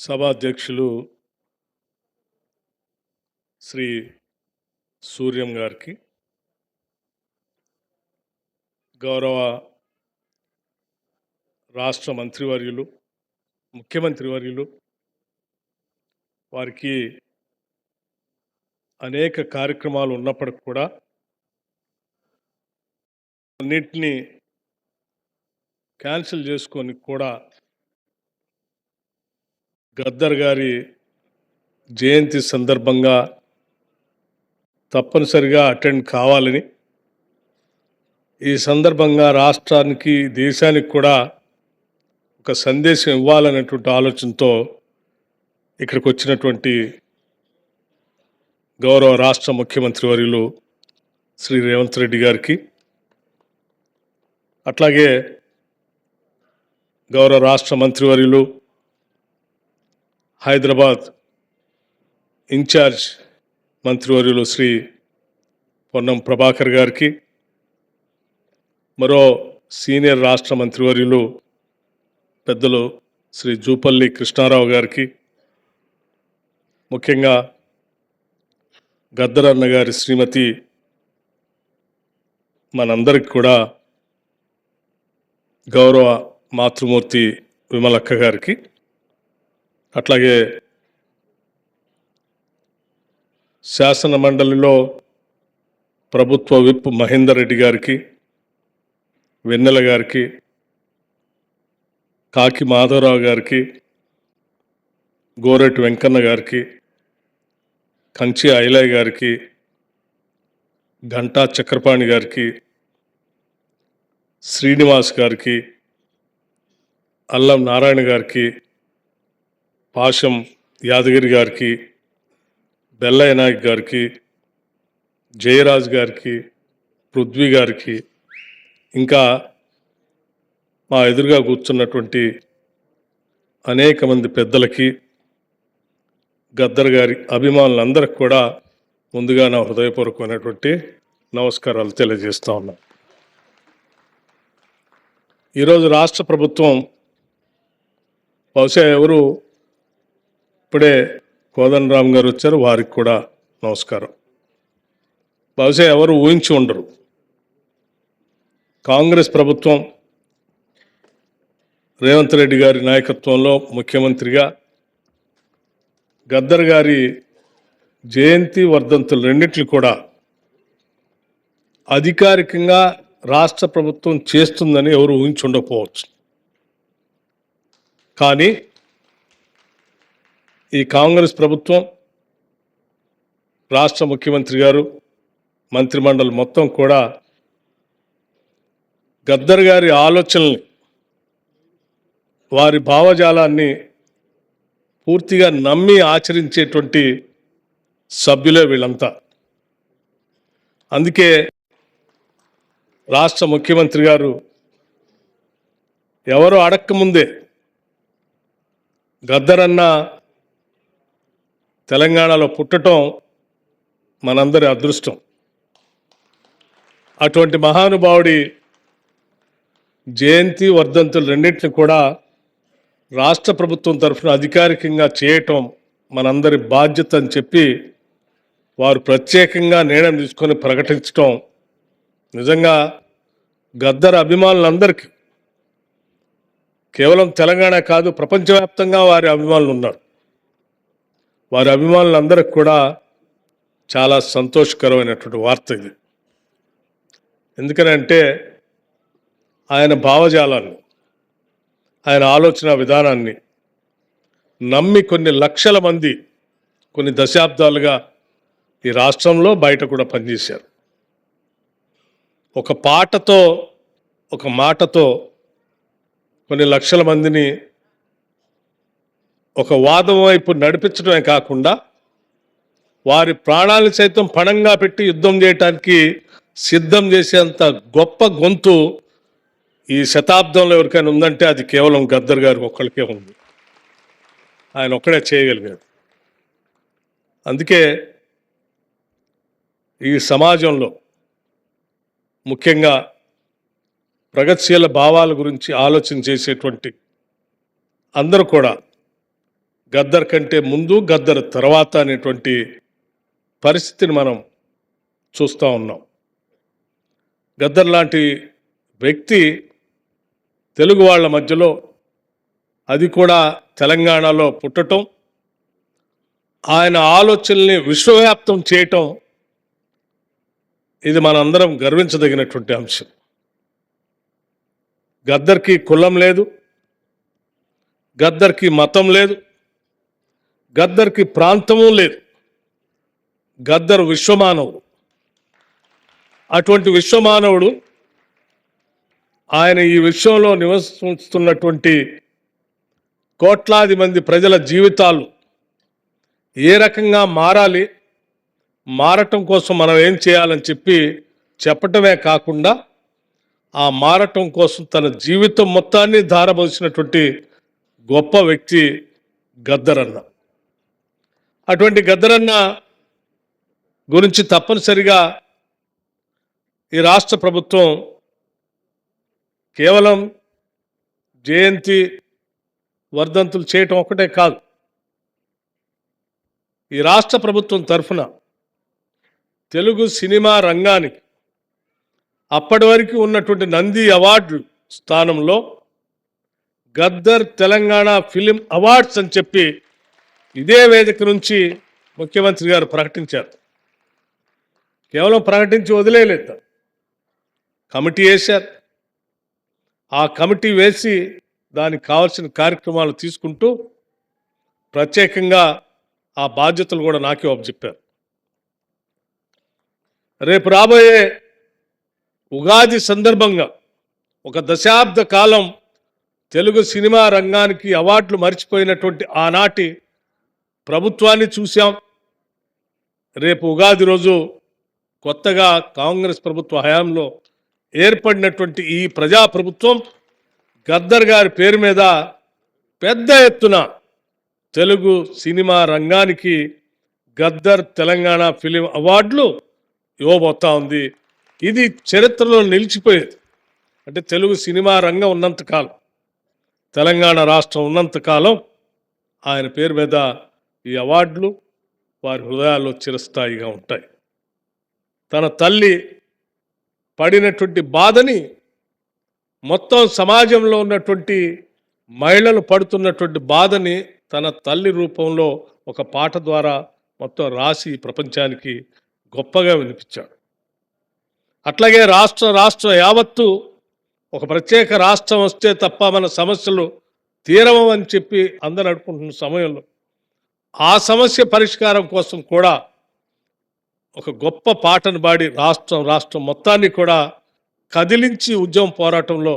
సభాధ్యక్షులు శ్రీ సూర్యం గారికి గౌరవ రాష్ట్ర మంత్రివర్యులు ముఖ్యమంత్రి వర్యులు వారికి అనేక కార్యక్రమాలు ఉన్నప్పటికి కూడా అన్నింటినీ క్యాన్సిల్ చేసుకొని కూడా గద్దర్ గారి జయంతి సందర్భంగా తప్పనిసరిగా అటెండ్ కావాలని ఈ సందర్భంగా రాష్ట్రానికి దేశానికి కూడా ఒక సందేశం ఇవ్వాలనేటువంటి ఆలోచనతో ఇక్కడికి వచ్చినటువంటి గౌరవ రాష్ట్ర ముఖ్యమంత్రి వర్యులు శ్రీ రేవంత్ రెడ్డి గారికి అట్లాగే గౌరవ రాష్ట్ర మంత్రివర్యులు హైదరాబాద్ ఇన్ఛార్జ్ మంత్రివర్యులు శ్రీ పొన్నం ప్రభాకర్ గారికి మరో సీనియర్ రాష్ట్ర మంత్రివర్యులు పెద్దలు శ్రీ జూపల్లి కృష్ణారావు గారికి ముఖ్యంగా గద్దరన్న గారి శ్రీమతి మనందరికి కూడా గౌరవ మాతృమూర్తి విమలక్క గారికి అట్లాగే శాసన మండలిలో ప్రభుత్వ విప్ మహేందర్ రెడ్డి గారికి వెన్నెల గారికి కాకి మాధవరావు గారికి గోరెటి వెంకన్న గారికి కంచి ఐలయ్య గారికి ఘంటా చక్రపాణి గారికి శ్రీనివాస్ గారికి అల్లం నారాయణ గారికి పాశం యాదగిరి గారికి బెల్లయ్య నాయక్ గారికి జయరాజ్ గారికి పృథ్వీ గారికి ఇంకా మా ఎదురుగా కూర్చున్నటువంటి అనేక మంది పెద్దలకి గద్దర్ గారి అభిమానులందరికి కూడా ముందుగా నా హృదయపూర్వకమైనటువంటి నమస్కారాలు తెలియజేస్తూ ఉన్నా. ఈరోజు రాష్ట్ర ప్రభుత్వం బహుశా ఎవరు ఇప్పుడే కోదండరామ్ గారు వచ్చారు వారికి కూడా నమస్కారం. బహుశా ఎవరు ఊహించి ఉండరు. కాంగ్రెస్ ప్రభుత్వం రేవంత్ రెడ్డి గారి నాయకత్వంలో ముఖ్యమంత్రిగా గద్దర్ గారి జయంతి వర్ధంతులు రెండింటిని కూడా అధికారికంగా రాష్ట్ర ప్రభుత్వం చేస్తుందని ఎవరు ఊహించుండకపోవచ్చు కానీ ఈ కాంగ్రెస్ ప్రభుత్వం రాష్ట్ర ముఖ్యమంత్రి గారు మంత్రిమండలి మొత్తం కూడా గద్దర్ గారి ఆలోచనల్ని వారి భావజాలాన్ని పూర్తిగా నమ్మి ఆచరించేటువంటి సభ్యులే వీళ్ళంతా. అందుకే రాష్ట్ర ముఖ్యమంత్రి గారు ఎవరు అడక్కముందే గద్దరన్న తెలంగాణలో పుట్టటం మనందరి అదృష్టం. అటువంటి మహానుభావుడి జయంతి వర్ధంతులు రెండింటిని కూడా రాష్ట్ర ప్రభుత్వం తరఫున అధికారికంగా చేయటం మనందరి బాధ్యత అని చెప్పి వారు ప్రత్యేకంగా నిర్ణయం తీసుకొని ప్రకటించటం నిజంగా గద్దర్ అభిమానులందరికీ కేవలం తెలంగాణ కాదు ప్రపంచవ్యాప్తంగా వారి అభిమానులు ఉన్నారు. వారి అభిమానులందరికి కూడా చాలా సంతోషకరమైనటువంటి వార్త ఇది. ఎందుకనంటే ఆయన భావజాలాన్ని ఆయన ఆలోచన విధానాన్ని నమ్మి కొన్ని లక్షల మంది కొన్ని దశాబ్దాలుగా ఈ రాష్ట్రంలో బయట కూడా పనిచేశారు. ఒక పాటతో ఒక మాటతో కొన్ని లక్షల మందిని ఒక వాదం వైపు నడిపించడమే కాకుండా వారి ప్రాణాలు సైతం పణంగా పెట్టి యుద్ధం చేయటానికి సిద్ధం చేసేంత గొప్ప గొంతు ఈ శతాబ్దంలో ఎవరికైనా ఉందంటే అది కేవలం గద్దర్ గారికి ఒక్కరికే ఉంది. ఆయన ఒక్కడే చేయగలిగాడు. అందుకే ఈ సమాజంలో ముఖ్యంగా ప్రగతిశీల భావాల గురించి ఆలోచన చేసేటువంటి అందరూ కూడా గద్దర్ కంటే ముందు గద్దర్ తర్వాత అనేటువంటి పరిస్థితిని మనం చూస్తూ ఉన్నాం. గద్దర్ లాంటి వ్యక్తి తెలుగు వాళ్ళ మధ్యలో అది కూడా తెలంగాణలో పుట్టటం ఆయన ఆలోచనల్ని విశ్వవ్యాప్తం చేయటం ఇది మనందరం గర్వించదగినటువంటి అంశం. గద్దర్కి కులం లేదు గద్దర్కి మతం లేదు గద్దర్కి ప్రాంతము లేదు. గద్దర్ విశ్వమానవుడు. అటువంటి విశ్వమానవుడు ఆయన ఈ విశ్వంలో నివసిస్తున్నటువంటి కోట్లాది మంది ప్రజల జీవితాలు ఏ రకంగా మారాలి మారటం కోసం మనం ఏం చేయాలని చెప్పి చెప్పటమే కాకుండా ఆ మారటం కోసం తన జీవితం మొత్తాన్ని ధారబోసినటువంటి గొప్ప వ్యక్తి గద్దరన్న అటువంటి గద్దరన్న గురించి తప్పనిసరిగా ఈ రాష్ట్ర ప్రభుత్వం కేవలం జయంతి వర్ధంతులు చేయటం ఒకటే కాదు. ఈ రాష్ట్ర ప్రభుత్వం తరఫున తెలుగు సినిమా రంగానికి అప్పటి వరకు ఉన్నటువంటి నంది అవార్డు స్థానంలో గద్దర్ తెలంగాణ ఫిలిం అవార్డ్స్ అని చెప్పి ఇదే వేదిక నుంచి ముఖ్యమంత్రి గారు ప్రకటించారు. కేవలం ప్రకటించి వదిలేయలేదు కమిటీ వేశారు. ఆ కమిటీ వేసి దానికి కావాల్సిన కార్యక్రమాలు తీసుకుంటూ ప్రత్యేకంగా ఆ బాధ్యతలు కూడా నాకే చెప్పారు. రేపు రాబోయే ఉగాది సందర్భంగా ఒక దశాబ్ద కాలం తెలుగు సినిమా రంగానికి అవార్డులు మర్చిపోయినటువంటి ఆనాటి ప్రభుత్వాన్ని చూశాం. రేపు ఉగాది రోజు కొత్తగా కాంగ్రెస్ ప్రభుత్వ హయాంలో ఏర్పడినటువంటి ఈ ప్రజాప్రభుత్వం గద్దర్ గారి పేరు మీద పెద్ద ఎత్తున తెలుగు సినిమా రంగానికి గద్దర్ తెలంగాణ ఫిలిం అవార్డులు ఇవ్వబోతా ఉంది. ఇది చరిత్రలో నిలిచిపోయేది. అంటే తెలుగు సినిమా రంగం ఉన్నంతకాలం తెలంగాణ రాష్ట్రం ఉన్నంతకాలం ఆయన పేరు మీద ఈ అవార్డులు వారి హృదయాల్లో చిరస్థాయిగా ఉంటాయి. తన తల్లి పడినటువంటి బాధని మొత్తం సమాజంలో ఉన్నటువంటి మహిళలు పడుతున్నటువంటి బాధని తన తల్లి రూపంలో ఒక పాట ద్వారా మొత్తం రాసి ప్రపంచానికి గొప్పగా వినిపించాడు. అట్లాగే రాష్ట్ర రాష్ట్ర యావత్తు ఒక ప్రత్యేక రాష్ట్రం వస్తే తప్ప మన సమస్యలు తీరవు చెప్పి అందరు అనుకుంటున్న సమయంలో ఆ సమస్య పరిష్కారం కోసం కూడా ఒక గొప్ప పాటను పాడి రాష్ట్రం రాష్ట్రం మొత్తాన్ని కూడా కదిలించి ఉద్యమం పోరాటంలో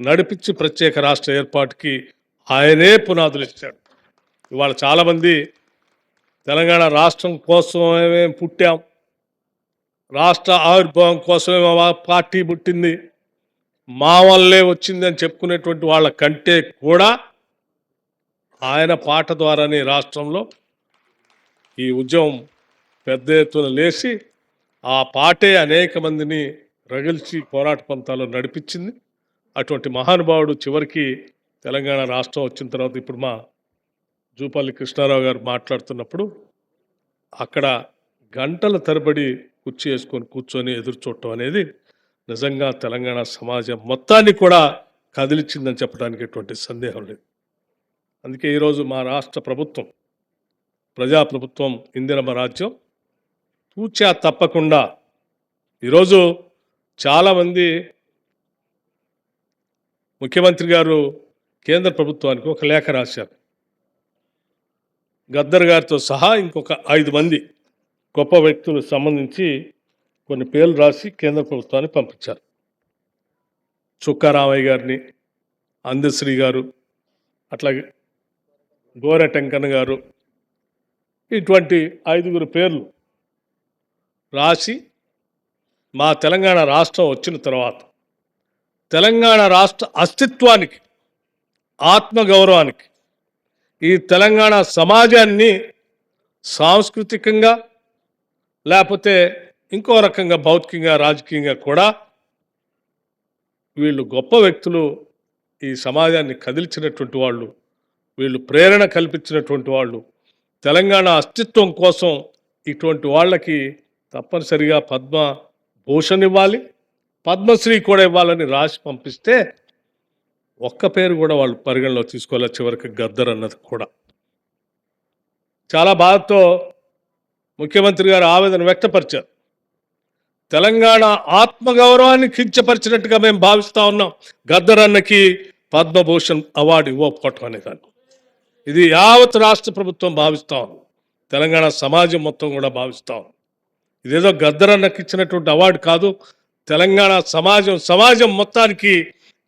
నడిపించి ప్రత్యేక రాష్ట్ర ఏర్పాటుకి ఆయనే పునాదులు ఇచ్చాడు. ఇవాళ చాలామంది తెలంగాణ రాష్ట్రం కోసమే పుట్టాం. రాష్ట్ర ఆవిర్భావం కోసమే మా పార్టీ పుట్టింది. మా వల్లే వచ్చింది అని చెప్పుకునేటువంటి వాళ్ళ కంటే కూడా ఆయన పాట ద్వారానే రాష్ట్రంలో ఈ ఉద్యమం పెద్ద ఎత్తున లేచి ఆ పాటే అనేక మందిని రగిల్చి పోరాట పంతాలు నడిపించింది. అటువంటి మహానుభావుడు చివరికి తెలంగాణ రాష్ట్రం వచ్చిన తర్వాత ఇప్పుడు మా జూపల్లి కృష్ణారావు గారు మాట్లాడుతున్నప్పుడు అక్కడ గంటల తరబడి కుర్చీ వేసుకొని కూర్చొని ఎదురు చూడటం అనేది నిజంగా తెలంగాణ సమాజం మొత్తాన్ని కూడా కదిలిచ్చిందని చెప్పడానికి ఎటువంటి సందేహం లేదు. అందుకే ఈరోజు మా రాష్ట్ర ప్రభుత్వం ప్రజాప్రభుత్వం ఇందిరమ్మ రాజ్యం తూచా తప్పకుండా ఈరోజు చాలామంది ముఖ్యమంత్రి గారు కేంద్ర ప్రభుత్వానికి ఒక లేఖ రాశారు. గద్దర్ గారితో సహా ఇంకొక ఐదు మంది గొప్ప వ్యక్తులకు సంబంధించి కొన్ని పేర్లు రాసి కేంద్ర ప్రభుత్వానికి పంపించారు. చుక్కారామయ్య గారిని అందశ్రీ గారు అట్లాగే గోర టెంకన్న గారు. ఇటువంటి ఐదుగురు పేర్లు రాసి మా తెలంగాణ రాష్ట్రం వచ్చిన తర్వాత తెలంగాణ రాష్ట్ర అస్తిత్వానికి ఆత్మగౌరవానికి ఈ తెలంగాణ సమాజాన్ని సాంస్కృతికంగా లేకపోతే ఇంకో రకంగా భౌతికంగా రాజకీయంగా కూడా వీళ్ళు గొప్ప వ్యక్తులు ఈ సమాజాన్ని కదిల్చినటువంటి వాళ్ళు వీళ్ళు ప్రేరణ కల్పించినటువంటి వాళ్ళు. తెలంగాణ అస్తిత్వం కోసం ఇటువంటి వాళ్ళకి తప్పనిసరిగా పద్మ భూషణ్ ఇవ్వాలి. పద్మశ్రీ కూడా ఇవ్వాలని రాసి పంపిస్తే ఒక్క పేరు కూడా వాళ్ళు పరిగణలో తీసుకోవాలి చివరికి గద్దర్ అన్నది కూడా. చాలా బాధతో ముఖ్యమంత్రి గారు ఆవేదన వ్యక్తపరిచారు. తెలంగాణ ఆత్మగౌరవాన్ని కించపరిచినట్టుగా మేము భావిస్తూ ఉన్నాం. గద్దర్ అన్నకి పద్మభూషణ్ అవార్డు ఇవ్వకపోవటం అనేదాన్ని ఇది యావత్ రాష్ట్ర ప్రభుత్వం భావిస్తాం. తెలంగాణ సమాజం మొత్తం కూడా భావిస్తాం. ఇదేదో గద్దరన్నకి ఇచ్చినటువంటి అవార్డు కాదు. తెలంగాణ సమాజం సమాజం మొత్తానికి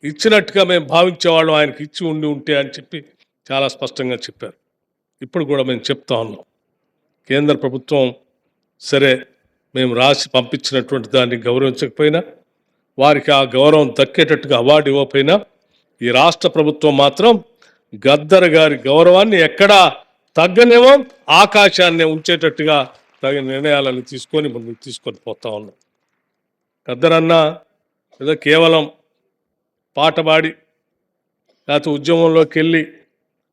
ఇచ్చినట్టుగా మేము భావించేవాళ్ళం ఆయనకి ఇచ్చి ఉండి ఉంటే అని చెప్పి చాలా స్పష్టంగా చెప్పారు. ఇప్పుడు కూడా మేము చెప్తా ఉన్నాం. కేంద్ర ప్రభుత్వం సరే మేము రాసి పంపించినటువంటి దాన్ని గౌరవించకపోయినా వారికి ఆ గౌరవం దక్కేటట్టుగా అవార్డు ఇవ్వకపోయినా ఈ రాష్ట్ర ప్రభుత్వం మాత్రం గద్దర్ గారి గౌరవాన్ని ఎక్కడా తగ్గనేమో ఆకాశాన్ని ఉంచేటట్టుగా తగిన నిర్ణయాలను తీసుకొని మనం తీసుకొని పోతా ఉన్నాం. గద్దరన్న అన్న ఏదో కేవలం పాట పాడి లేకపోతే ఉద్యమంలోకి వెళ్ళి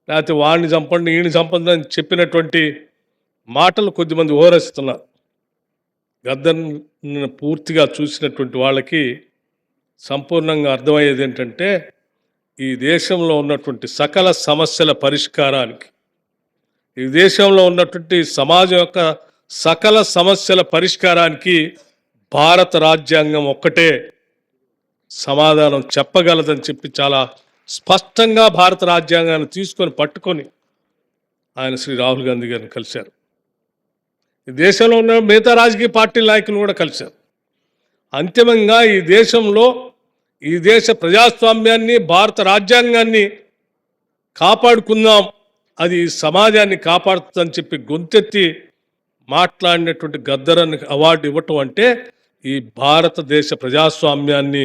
లేకపోతే వాడిని చంపండి ఈయన చంపండి అని చెప్పినటువంటి మాటలు కొద్దిమంది ఓరస్తున్నారు గద్దర్ని పూర్తిగా చూసినటువంటి వాళ్ళకి సంపూర్ణంగా అర్థమయ్యేది ఏంటంటే ఈ దేశంలో ఉన్నటువంటి సకల సమస్యల పరిష్కారానికి ఈ దేశంలో ఉన్నటువంటి సమాజం యొక్క సకల సమస్యల పరిష్కారానికి భారత రాజ్యాంగం ఒక్కటే సమాధానం చెప్పగలదని చెప్పి చాలా స్పష్టంగా భారత రాజ్యాంగాన్ని తీసుకొని పట్టుకొని ఆయన శ్రీ రాహుల్ గాంధీ గారిని కలిశారు. ఈ దేశంలో ఉన్న మిగతా రాజకీయ పార్టీ నాయకులు కూడా కలిశారు. అంతిమంగా ఈ దేశంలో ఈ దేశ ప్రజాస్వామ్యాన్ని భారత రాజ్యాంగాన్ని కాపాడుకుందాం. అది సమాజాన్ని కాపాడుతుందని చెప్పి గొంతెత్తి మాట్లాడినటువంటి గద్దరని అవార్డు ఇవ్వటం అంటే ఈ భారతదేశ ప్రజాస్వామ్యాన్ని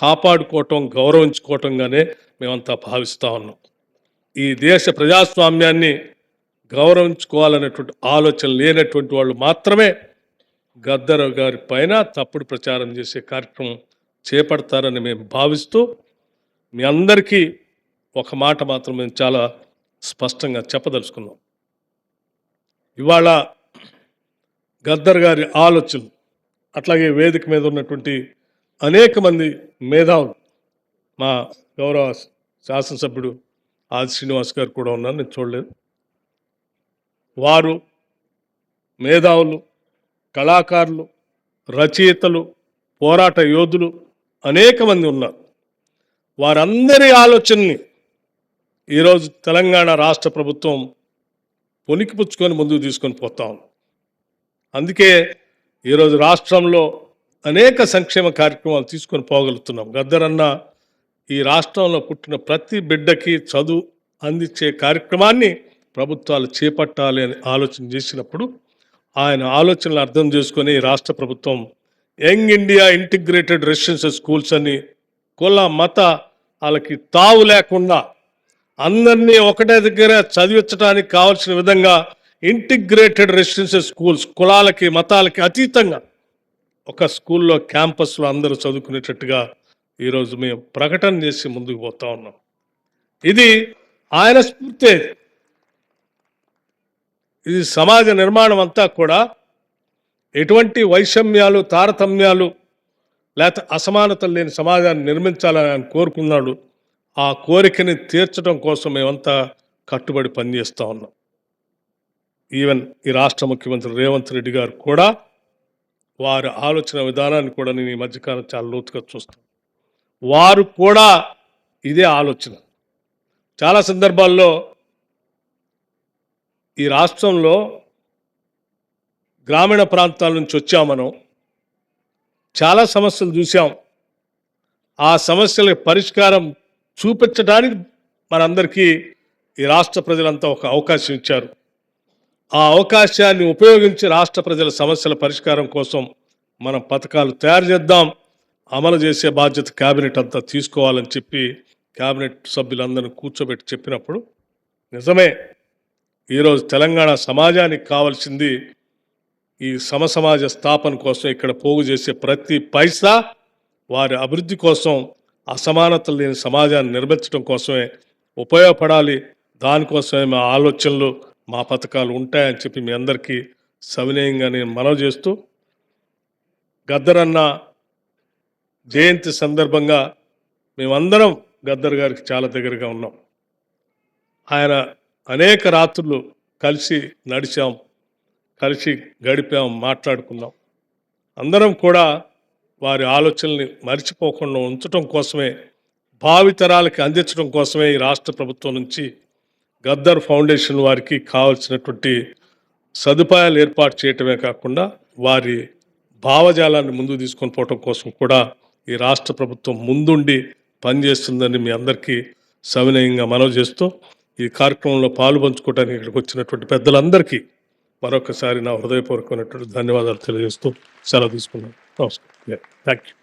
కాపాడుకోవటం గౌరవించుకోవటంగానే మేమంతా భావిస్తూ ఉన్నాం. ఈ దేశ ప్రజాస్వామ్యాన్ని గౌరవించుకోవాలనేటువంటి ఆలోచన లేనటువంటి వాళ్ళు మాత్రమే గద్దర్ గారి పైన తప్పుడు ప్రచారం చేసే కార్యక్రమం చేపడతారని మేము భావిస్తూ మీ అందరికీ ఒక మాట మాత్రం మేము చాలా స్పష్టంగా చెప్పదలుచుకున్నాం. ఇవాళ గద్దర్ గారి ఆలోచనలు అట్లాగే వేదిక మీద ఉన్నటువంటి అనేక మంది మేధావులు మా గౌరవ శాసనసభ్యుడు ఆది శ్రీనివాస్ గారు కూడా ఉన్నారు నేను చూడలేదు. వారు మేధావులు కళాకారులు రచయితలు పోరాట యోధులు అనేక మంది ఉన్నారు. వారందరి ఆలోచనని ఈరోజు తెలంగాణ రాష్ట్ర ప్రభుత్వం పొనికిపుచ్చుకొని ముందుకు తీసుకొని పోతా ఉంది. అందుకే ఈరోజు రాష్ట్రంలో అనేక సంక్షేమ కార్యక్రమాలు తీసుకొని పోగలుగుతున్నాం. గద్దరన్న ఈ రాష్ట్రంలో పుట్టిన ప్రతి బిడ్డకి చదువు అందించే కార్యక్రమాన్ని ప్రభుత్వాలు చేపట్టాలి అని ఆలోచన చేసినప్పుడు ఆయన ఆలోచనలు అర్థం చేసుకొని రాష్ట్ర ప్రభుత్వం young India integrated residential schools అని కుల మత వాళ్ళకి తావు లేకుండా అందరినీ ఒకటే దగ్గర చదివించడానికి కావాల్సిన విధంగా ఇంటిగ్రేటెడ్ రెసిడెన్షియల్ స్కూల్స్ కులాలకి మతాలకి అతీతంగా ఒక స్కూల్లో క్యాంపస్లో అందరూ చదువుకునేటట్టుగా ఈరోజు మేము ప్రకటన చేసి ముందుకు పోతా ఉన్నాం. ఇది ఆయన స్ఫూర్తి. ఇది సమాజ నిర్మాణం అంతా కూడా ఎటువంటి వైషమ్యాలు తారతమ్యాలు లేకపోతే అసమానతలు లేని సమాజాన్ని నిర్మించాలని ఆయన కోరుకున్నాడు ఆ కోరికని తీర్చడం కోసం మేమంతా కట్టుబడి పనిచేస్తూ ఉన్నాం. ఈవెన్ ఈ రాష్ట్ర ముఖ్యమంత్రి రేవంత్ రెడ్డి గారు కూడా వారి ఆలోచన విధానాన్ని కూడా నేను ఈ మధ్యకాలం చాలా లోతుగా చూస్తాను. వారు కూడా ఇదే ఆలోచన. చాలా సందర్భాల్లో ఈ రాష్ట్రంలో గ్రామీణ ప్రాంతాల నుంచి వచ్చాం మనం. చాలా సమస్యలు చూసాం ఆ సమస్యలకు పరిష్కారం చూపించడానికి మనందరికీ ఈ రాష్ట్ర ప్రజలంతా ఒక అవకాశం ఇచ్చారు. ఆ అవకాశాన్ని ఉపయోగించి రాష్ట్ర ప్రజల సమస్యల పరిష్కారం కోసం మనం పథకాలు తయారు చేద్దాం. అమలు చేసే బాధ్యత కేబినెట్ అంతా తీసుకోవాలని చెప్పి కేబినెట్ సభ్యులందరినీ కూర్చోబెట్టి చెప్పినప్పుడు నిజమే ఈరోజు తెలంగాణ సమాజానికి కావాల్సింది ఈ సమసమాజ స్థాపన కోసం ఇక్కడ పోగు చేసే ప్రతి పైసా వారి అభివృద్ధి కోసం అసమానతలు లేని సమాజాన్ని నిర్మించడం కోసమే ఉపయోగపడాలి. దానికోసమే మా ఆలోచనలు మా పథకాలు ఉంటాయని చెప్పి మీ అందరికీ సవినయంగా నేను మనవి చేస్తూ గద్దరన్న జయంతి సందర్భంగా మేమందరం గద్దర్ గారికి చాలా దగ్గరగా ఉన్నాం. ఆయన అనేక రాత్రులు కలిసి నడిచాం. కలిసి గడిపాం మాట్లాడుకున్నాం. అందరం కూడా వారి ఆలోచనల్ని మర్చిపోకుండా ఉంచడం కోసమే భావితరాలకి అందించడం కోసమే ఈ రాష్ట్ర ప్రభుత్వం నుంచి గద్దర్ ఫౌండేషన్ వారికి కావలసినటువంటి సదుపాయాలు ఏర్పాటు చేయటమే కాకుండా వారి భావజాలాన్ని ముందుకు తీసుకొని పోవటం కోసం కూడా ఈ రాష్ట్ర ప్రభుత్వం ముందుండి పనిచేస్తుందని మీ అందరికీ సవినయంగా మనవి చేస్తూ ఈ కార్యక్రమంలో పాలు పంచుకోవడానికి ఇక్కడికి వచ్చినటువంటి పెద్దలందరికీ మరొకసారి నా హృదయపూర్వకమైనటువంటి ధన్యవాదాలు తెలియజేస్తూ సెలవు తీసుకున్నాను నమస్కారం. Thank you